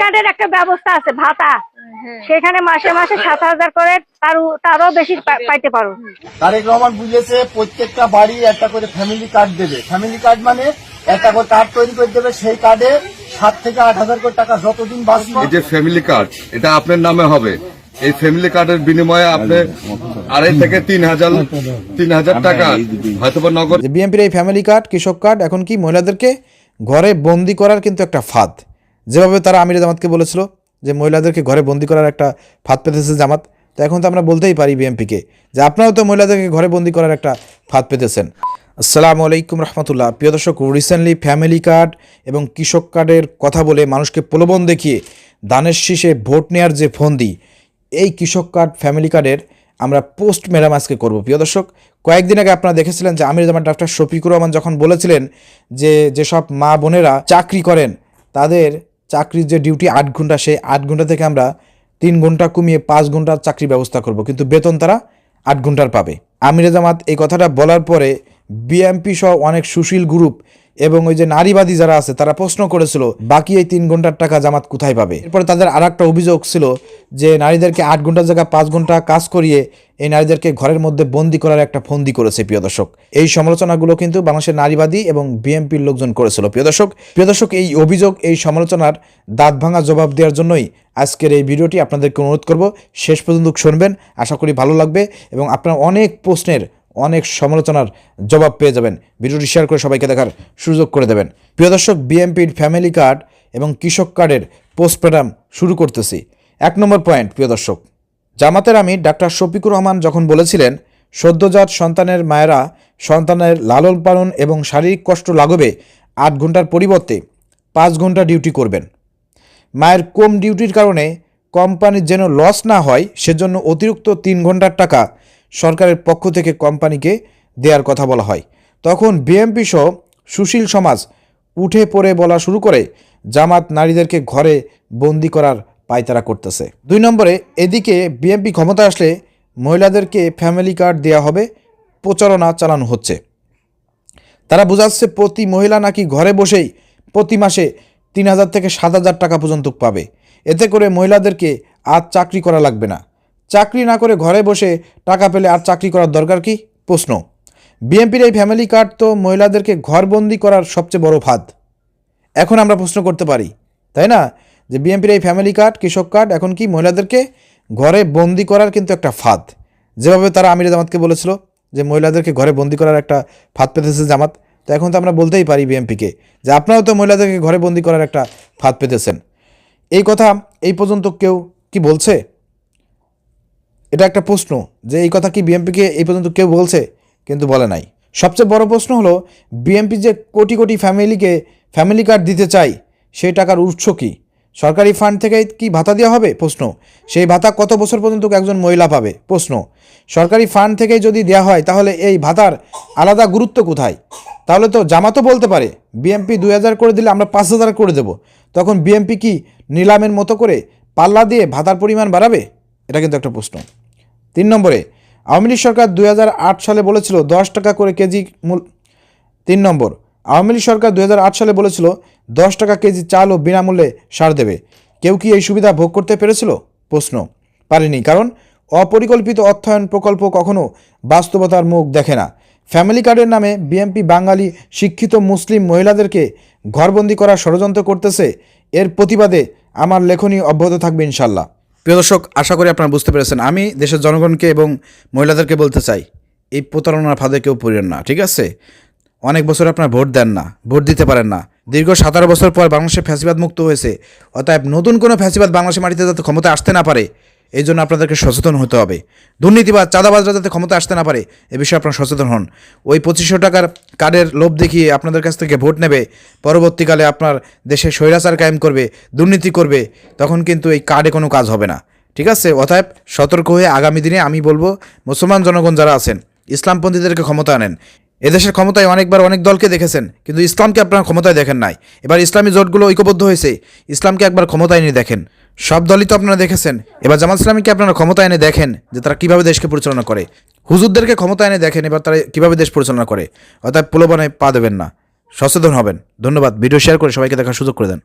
কার্ডের একটা ব্যবস্থা আছে ভাতা। হ্যাঁ। সেখানে মাসে মাসে সাত হাজার করে তারও বেশি পাইতে পারো। তারেক রহমান বুঝেছে প্রত্যেকটা বাড়ি একটা করে ফ্যামিলি কার্ড দেবে। ফ্যামিলি কার্ড মানে একটা করে কার্ড তৈরি করে দেবে সেই কার্ডে সাত থেকে আট হাজার করে টাকা যতদিন বাঁচবে। এই যে ফ্যামিলি কার্ড এটা আপনার নামে হবে। এই ফ্যামিলি কার্ডের বিনিময়ে আপনি আড়াই থেকে তিন হাজার তিন হাজার টাকা হয়তোবা নগদ। যে বিএনপির এই ফ্যামিলি কার্ড কৃষক কার্ড এখন কি মহিলাদেরকে ঘরে বন্দি করার কিন্তু একটা ফাঁদ। যেভাবে তারা আমির জামাতকে বলেছিল যে মহিলাদেরকে ঘরে বন্দি করার একটা ফাঁদ পেতেছে জামাত, তো এখন তো আমরা বলতেই পারি বিএমপিকে যে আপনারাও তো মহিলাদেরকে ঘরে বন্দি করার একটা ফাঁদ পেতেছেন। আসসালামু আলাইকুম রহমতুল্লাহ। প্রিয় দর্শক রিসেন্টলি ফ্যামিলি কার্ড এবং কৃষক কার্ডের কথা বলে মানুষকে প্রলোভন দেখিয়ে দানের শীষে ভোট নেওয়ার যে ফন্দি, এই কৃষক কার্ড ফ্যামিলি কার্ডের আমরা পোস্ট ম্যাডাম আজকে করব। প্রিয় দর্শক, কয়েকদিন আগে আপনারা দেখেছিলেন যে আমির জামান ডাক্তার শফিকুর রহমান যখন বলেছিলেন যে যেসব মা বোনেরা চাকরি করেন, তাদের চাকরির যে ডিউটি আট ঘণ্টা, সেই আট ঘণ্টা থেকে আমরা তিন ঘণ্টা কমিয়ে পাঁচ ঘণ্টার চাকরি ব্যবস্থা করব। কিন্তু বেতন তারা আট ঘণ্টার পাবে। আমিরে জামাত এই কথাটা বলার পরে বিএমপি সহ অনেক সুশীল গ্রুপ এবং ওই যে নারীবাদী যারা আছে, তারা প্রশ্ন করেছিল, বাকি এই তিন ঘণ্টার টাকা জামাত কোথায় পাবে? এরপরে তাদের আর একটা অভিযোগ ছিল যে নারীদেরকে আট ঘণ্টার জায়গায় পাঁচ ঘণ্টা কাজ করিয়ে এই নারীদেরকে ঘরের মধ্যে বন্দি করার একটা ফন্দি করেছে, প্রিয় দর্শক। এই সমালোচনাগুলো কিন্তু বাংলাদেশের নারীবাদী এবং বিএনপির লোকজন করেছিল, প্রিয় দর্শক। প্রিয় দর্শক, এই অভিযোগ, এই সমালোচনার দাঁত ভাঙা জবাব দেওয়ার জন্যই আজকের এই ভিডিওটি আপনাদেরকে অনুরোধ করব। শেষ পর্যন্ত শুনবেন, আশা করি ভালো লাগবে এবং আপনার অনেক প্রশ্নের অনেক সমালোচনার জবাব পেয়ে যাবেন। ভিডিওটি শেয়ার করে সবাইকে দেখার সুযোগ করে দেবেন। প্রিয় দর্শক বিএমপির ফ্যামিলি কার্ড এবং কৃষক কার্ডের পোস্টপ্রেডাম শুরু করতেছি। এক নম্বর পয়েন্ট প্রিয় দর্শক, জামাতের আমি ডাক্তার শফিকুর রহমান যখন বলেছিলেন সদ্যজাত সন্তানের মায়েরা সন্তানের লালন পালন এবং শারীরিক কষ্ট লাগবে আট ঘণ্টার পরিবর্তে পাঁচ ঘণ্টা ডিউটি করবেন। মায়ের কম ডিউটির কারণে কোম্পানির যেন লস না হয়, সেজন্য অতিরিক্ত তিন ঘণ্টার টাকা সরকারের পক্ষ থেকে কোম্পানিকে দেওয়ার কথা বলা হয়। তখন বিএমপি সহ সুশীল সমাজ উঠে পড়ে বলা শুরু করে, জামাত নারীদেরকে ঘরে বন্দি করার পায়তারা করতেছে। দুই নম্বরে, এদিকে বিএমপি ক্ষমতা আসলে মহিলাদেরকে ফ্যামিলি কার্ড দেওয়া হবে, প্রচারণা চালানো হচ্ছে। তারা বোঝাচ্ছে প্রতি মহিলা নাকি ঘরে বসেই প্রতি মাসে তিন হাজার থেকে সাত হাজার টাকা পর্যন্ত পাবে। এতে করে মহিলাদেরকে আর চাকরি করা লাগবে না। চাকরি না করে ঘরে বসে টাকা পেলে আর চাকরি করার দরকার কি? প্রশ্ন। বিএনপির এই ফ্যামিলি কার্ড তো মহিলাদেরকে ঘরবন্দি করার সবচেয়ে বড় ফাঁদ। এখন আমরা প্রশ্ন করতে পারি, তাই না? যে বিএনপির এই ফ্যামিলি কার্ড, কৃষক কার্ড, এখন কি মহিলাদেরকে ঘরে বন্দি করার কিন্তু একটা ফাঁদ? যেভাবে তারা আমির জামাতকে বলেছিল যে মহিলাদেরকে ঘরে বন্দি করার একটা ফাঁদ পেতেছে জামাত, তো এখন তো আমরা বলতেই পারি বিএমপিকে যে আপনারাও তো মহিলাদেরকে ঘরে বন্দি করার একটা ফাঁদ পেতেছেন। এই কথা এই পর্যন্ত কেউ কি বলছে? এটা একটা প্রশ্ন যে এই কথা কি বিএমপিকে এই পর্যন্ত কেউ বলছে? কিন্তু বলে নাই। সবচেয়ে বড় প্রশ্ন হলো, বিএমপি যে কোটি কোটি ফ্যামিলিকে, ফ্যামিলি কার্ড দিতে চাই সেই টাকার উৎস কী? সরকারি ফান্ড থেকে কি ভাতা দেওয়া হবে? প্রশ্ন। সেই ভাতা কত বছর পর্যন্ত একজন মহিলা পাবে? প্রশ্ন। সরকারি ফান্ড থেকে যদি দেওয়া হয়, তাহলে এই ভাতার আলাদা গুরুত্ব কোথায়? তাহলে তো জামাতও বলতে পারে, বিএমপি দুই হাজার করে দিলে আমরা পাঁচ হাজার করে দেব। তখন বিএমপি কি নিলামের মতো করে পাল্লা দিয়ে ভাতার পরিমাণ বাড়াবে? এটা কিন্তু একটা প্রশ্ন। তিন নম্বরে, আওয়ামী লীগ সরকার দু হাজার আট সালে বলেছিল দশ টাকা করে কেজি মূল, তিন নম্বর, আওয়ামী লীগ সরকার দু হাজার আট সালে বলেছিল দশ টাকা কেজি চাল ও বিনামূল্যে সার দেবে। কেউ কি এই সুবিধা ভোগ করতে পেরেছিল? প্রশ্ন। পারেনি, কারণ অপরিকল্পিত অর্থায়ন প্রকল্প কখনো বাস্তবতার মুখ দেখে না। ফ্যামিলি কার্ডের নামে বিএমপি বাঙালি শিক্ষিত মুসলিম মহিলাদেরকে ঘরবন্দি করার ষড়যন্ত্র করতেছে। এর প্রতিবাদে আমার লেখনী অব্যাহত থাকবে ইনশাল্লাহ প্রিয় দর্শক, আশা করি আপনারা বুঝতে পেরেছেন। আমি দেশের জনগণকে এবং মহিলাদেরকে বলতে চাই, এই প্রতারণার ফাঁদে কেউ পড়েন না, ঠিক আছে? অনেক বছর আপনারা ভোট দেন না, ভোট দিতে পারেন না। দীর্ঘ সাতারো বছর পর বাংলাদেশে ফ্যাসিবাদ মুক্ত হয়েছে, অতএব নতুন কোনো ফ্যাসিবাদ বাংলাদেশের মাটিতে যাতে ক্ষমতা আসতে না পারে এই জন্য আপনাদেরকে সচেতন হতে হবে। দুর্নীতিবাদ চাঁদাবাজরা যাতে ক্ষমতা আসতে না পারে, এ বিষয়ে আপনারা সচেতন হন। ওই পঁচিশশো টাকার কার্ডের লোভ দেখিয়ে আপনাদের কাছ থেকে ভোট নেবে। পরবর্তীকালে আপনার দেশে স্বৈরাচার কায়েম করবে, দুর্নীতি করবে, তখন কিন্তু এই কার্ডে কোনো কাজ হবে না। ঠিক আছে? অতএব সতর্ক হয়ে আগামী দিনে আমি বলব, মুসলমান জনগণ যারা আছেন, ইসলামপন্থীদেরকে ক্ষমতা আনেন। এদেশের ক্ষমতায় অনেকবার অনেক দলকে দেখেছেন, কিন্তু ইসলামকে আপনারা ক্ষমতায় দেখেন নাই। এবার ইসলামী জোটগুলো ঐক্যবদ্ধ হয়েছে। ইসলামকে একবার ক্ষমতায় নিয়ে দেখেন। সব দলই তো আপনারা দেখেছেন। এবার জামাত ইসলামীকে আপনারা ক্ষমতা এনে দেখেন যে তারা কীভাবে দেশকে পরিচালনা করে। হুজুরদেরকে ক্ষমতা এনে দেখেন এবার তারা কীভাবে দেশ পরিচালনা করে। অর্থাৎ প্রলোভনে পা দেবেন না। সচেতন হবেন। ধন্যবাদ। ভিডিও শেয়ার করে সবাইকে দেখার সুযোগ করে দেন।